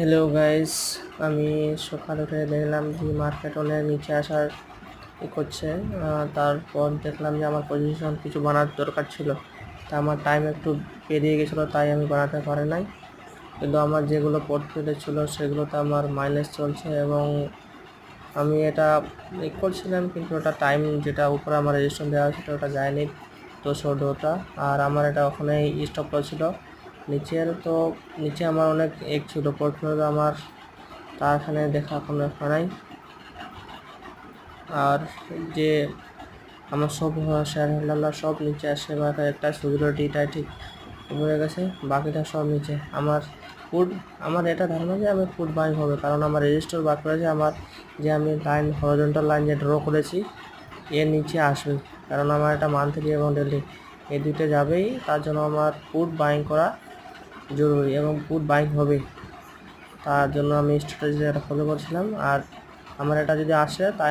Hello guys আমি সকাল উঠে দেখলাম যে মার্কেট অনেক নিচে আসার ই করছে। তারপর দেখলাম যে আমার পজিশন কিছু বানার দরকার ছিল। তা আমার টাইম একটু পেরিয়ে গেছিল, তাই আমি বানাতে পারি নাই। কিন্তু আমার যেগুলো পোর্টফোলিও ছিল, সেগুলোতে আমার মাইলেজ চলছে এবং আমি এটা ই করছিলাম, কিন্তু ওটা টাইম যেটা উপরে আমার রেজিস্ট্রেশন দেওয়া ছিল ওটা যায়নি। তো ওটা। আর আমার এটা ওখানেই স্টপ ছিল নিচের তো, নিচে আমার অনেক এক ছিল পোর্টফোলিও আমার, তার এখানে দেখা কোনো একটা নাই। আর যে আমার সব শেয়ার সব নিচে আসে বা একটা সিকিউরিটিটা ঠিক উপরে গেছে, বাকিটা সব নিচে। আমার ফুড আমার এটা ধারণা যে আমি ফুড বাইং হবে, কারণ আমার রেজিস্টার বার করেছে আমার যে আমি লাইন হরিজন্টাল লাইন যে ড্র করেছি এর নিচে আসবে, কারণ আমার এটা মান্থলি এবং ডেলি এই দুটো যাবেই, তার জন্য আমার ফুড বাইং করা জরুরি এবং পুট বাইক হবে। তার জন্য আমি স্ট্র্যাটেজি এটা ফলো করছিলাম। আর আমার এটা যদি আসে, তাই